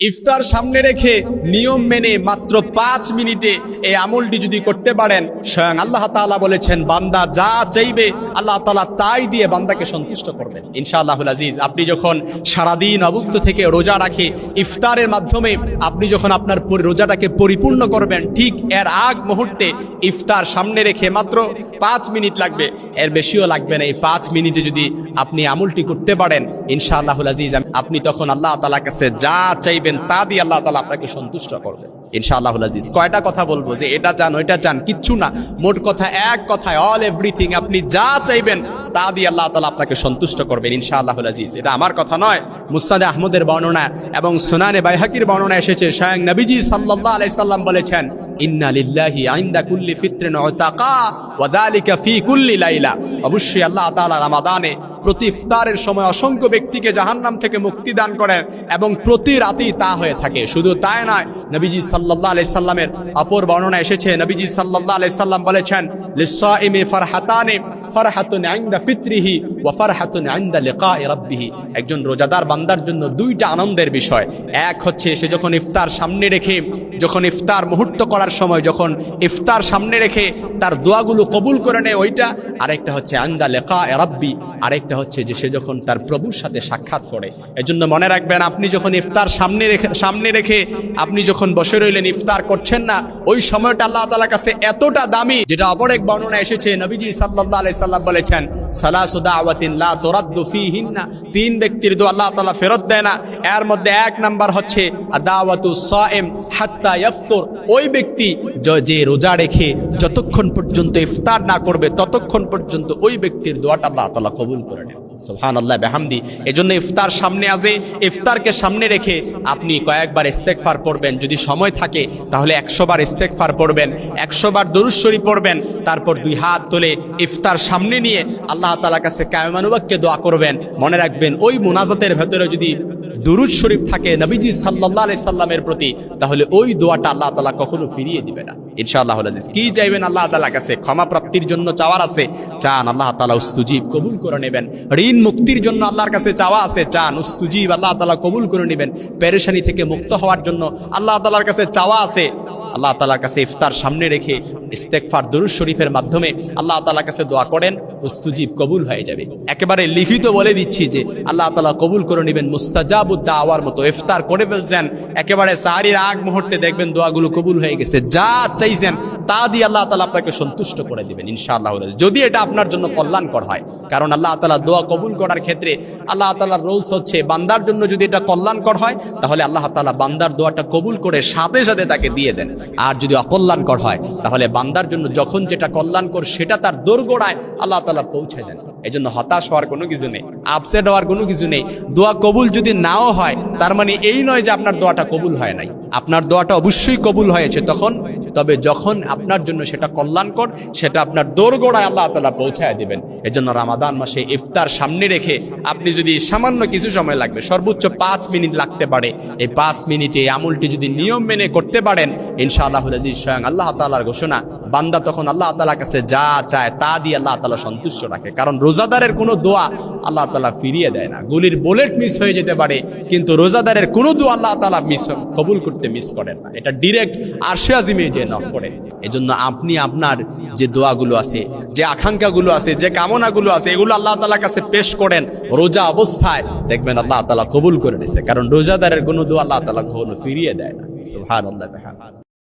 ইফতার সামনে রেখে নিয়ম মেনে মাত্র পাঁচ মিনিটে এই আমলটি যদি করতে পারেন, স্বয়ং আল্লাহ তাআলা বলেছেন, বান্দা যা চাইবে আল্লাহ তাআলা তাই দিয়ে বান্দাকে সন্তুষ্ট করবেন। ইনশাআল্লাহুল আজিজ, আপনি যখন সারাদিন অভুক্ত থেকে রোজা রাখে, ইফতারের মাধ্যমে আপনি যখন আপনার রোজাটাকে পরিপূর্ণ করবেন, ঠিক এর আগ মুহূর্তে ইফতার সামনে রেখে মাত্র পাঁচ মিনিট লাগবে। এর বেশিও লাগবে না, এই পাঁচ মিনিটে যদি আপনি আমলটি করতে পারেন, ইনশাআল্লাহুল আজিজ, আপনি তখন আল্লাহ তালা কাছে যা চাইবেন তা দিয়ে আল্লাহ তালা আপনাকে সন্তুষ্ট করবেন ইনশাআল্লাহুল আজিজ। কয়টা কথা বলব যে, এটা চান ওইটা চান কিচ্ছু না। মোট কথা এক কথায় অল এভরিথিং আপনি যা চাইবেন তা দিয়ে আল্লাহ তালা আপনাকে সন্তুষ্ট করবেন, ইনশাআল্লাহুল আজিজ। এটা আমার কথা নয় মুস্তাদে আহমদের বর্ণনা এবং সোনানে বাইহাকির বর্ণনা এসেছে। স্বয়ং নবীজি সাল্লাল্লাহু আলাইহি সাল্লাম বলেছেন, ইন্না লিল্লাহি ইনদা কুল্লি কুল্লি অবশ্যই আল্লাহ ইফতারের সময় অসংখ্য ব্যক্তিকে জাহান্নাম থেকে মুক্তি দান করেন এবং প্রতি রাতেই তা হয়ে থাকে। শুধু তাই নয়, নবীজি অপর বর্ণনা নবীজি বলেছেন একজন রোজাদার বান্দার জন্য দুইটা আনন্দের বিষয়। এক হচ্ছে সে যখন ইফতার সামনে রেখে, যখন ইফতার মুহূর্ত করার সময় যখন ইফতার সামনে রেখে তার দোয়াগুলো কবুল করে নেয় ওইটা। আরেকটা হচ্ছে আন্দা লেখা রাব্বি। আরেকটা হচ্ছে যে সে যখন তার প্রভুর সাথে সাক্ষাৎ করে। এজন্য মনে রাখবেন, আপনি যখন ইফতার সামনে রেখে সামনে রেখে আপনি যখন বসে রইলেন, ইফতার করছেন না, ওই সময়টা আল্লাহ তাআলার কাছে এতটা দামি, যেটা অপর এক বর্ণনা এসেছে, নবীজি সাল্লাল্লাহু আলাইহি সাল্লাম বলেছেন তিন ব্যক্তির দু আল্লাহ তালা ফেরত দেয় না। এর মধ্যে এক নাম্বার হচ্ছে দাওয়াতু সাইম হাত্তা ইফতুর ওই ব্যক্তি যে রোজা রেখে যতক্ষণ পর্যন্ত ইফতার না করবে, ততক্ষণ পর্যন্ত ওই ব্যক্তির দোয়াটা আল্লাহ তালা কবুল করে নেন সুবহান আল্লাহ বেহামদি। এজন্য ইফতার সামনে আসে, ইফতারকে সামনে রেখে আপনি কয়েকবার ইস্তেকফার পড়বেন। যদি সময় থাকে, তাহলে একশোবার ইস্তেকফার পড়বেন একশোবার দরুশ্বরী পড়বেন, তারপর দুই হাত তোলে ইফতার সামনে নিয়ে আল্লাহ তালার কাছে কায়মানুবাককে দোয়া করবেন। মনে রাখবেন, ওই মোনাজাতের ভেতরে যদি দুরুদ শরীফ থাকে নবীজি সাল্লাহ আলি সাল্লামের প্রতি, তাহলে ওই দোয়াটা আল্লাহ তালা কখনো ফিরিয়ে দিবে না। ইনশাআল্লাহ আজিজ। কি চাইবেন আল্লাহ তালা কাছে? ক্ষমা প্রাপ্তির জন্য চাওয়ার আছে? চান আল্লাহ তালা উস্তুজিব কবুল করে নেবেন। ঋণ মুক্তির জন্য আল্লাহর কাছে চাওয়া আছে? চান উস্তুজিব আল্লাহ তালা কবুল করে নেবেন। পেরেশানি থেকে মুক্ত হওয়ার জন্য আল্লাহ তালার কাছে চাওয়া আছে? আল্লাহ তালার কাছে ইফতার সামনে রেখে ইস্তেকফার দরুদ শরীফের মাধ্যমে আল্লাহ তালার কাছে দোয়া করেন মুস্তুজিব কবুল হয়ে যাবে। একেবারে লিখিত বলে দিচ্ছি যে আল্লাহ তালা কবুল করে নেবেন মুস্তাজাবুদ্দা আওয়ার মতো ইফতার করে ফেলছেন। একেবারে সাহারির আগ মুহূর্তে দেখবেন দোয়াগুলো কবুল হয়ে গেছে। যা চাইছেন তা দিয়ে আল্লাহ তালা আপনাকে সন্তুষ্ট করে দিবেন, ইনশাআল্লাহ যদি এটা আপনার জন্য কল্যাণকর হয়, কারণ আল্লাহ তালা দোয়া কবুল করার ক্ষেত্রে আল্লাহ তালার রোলস হচ্ছে, বান্দার জন্য যদি এটা কল্যাণকর হয়, তাহলে আল্লাহ তালা বান্দার দোয়াটা কবুল করে সাথে সাথে তাকে দিয়ে দেন। আর যদি অকল্যাণকর হয়, তাহলে বান্দার জন্য যখন যেটা কল্যাণকর, সেটা তার দোরগোড়ায় আল্লাহ তালা পৌঁছে দেন। এই জন্য হতাশ হওয়ার কোনো কিছু নেই। আপসেট হওয়ার কোনো কিছু নেই। দোয়া কবুল যদি নাও হয়, তার মানে এই নয় যে আপনার দোয়াটা কবুল হয় নাই। আপনার দোয়াটা অবশ্যই কবুল হয়েছে তখন, তবে যখন আপনার জন্য সেটা কল্যাণকর, সেটা আপনার দোরগোড়ায় আল্লাহ তালা পৌঁছায় দিবেন। এজন্য রামাদান মাসে ইফতার সামনে রেখে আপনি যদি সামান্য কিছু সময় লাগবে, সর্বোচ্চ পাঁচ মিনিট লাগতে পারে। এই পাঁচ মিনিটে এই আমলটি যদি নিয়ম মেনে করতে পারেন ইনশাআল্লাহ আজিজ স্বয়ং আল্লাহ তালার ঘোষণা, বান্দা তখন আল্লাহ তালার কাছে যা চায় তা দিয়ে আল্লাহ তালা সন্তুষ্ট রাখে। কারণ রোজাদারের কোনো দোয়া আল্লাহ তালা ফিরিয়ে দেয় না। গুলির বুলেট মিস হয়ে যেতে পারে, কিন্তু রোজাদারের কোনো দোয়া আল্লাহ তালা মিস কবুল করতে মিস করেন না। এটা ডিরেক্ট আরশে আজিমে যে নক করে। এজন্য আপনি আপনার যে দোয়াগুলো আছে, যে আকাঙ্ক্ষাগুলো আছে, যে কামনাগুলো আছে, এগুলো আল্লাহ তালার কাছে পেশ করেন রোজা অবস্থায়, দেখবেন আল্লাহ তালা কবুল করে নিছে। কারণ রোজাদারের কোনো দু আল্লাহ তালা কখনো ফিরিয়ে দেয় না। সুবহানাল্লাহ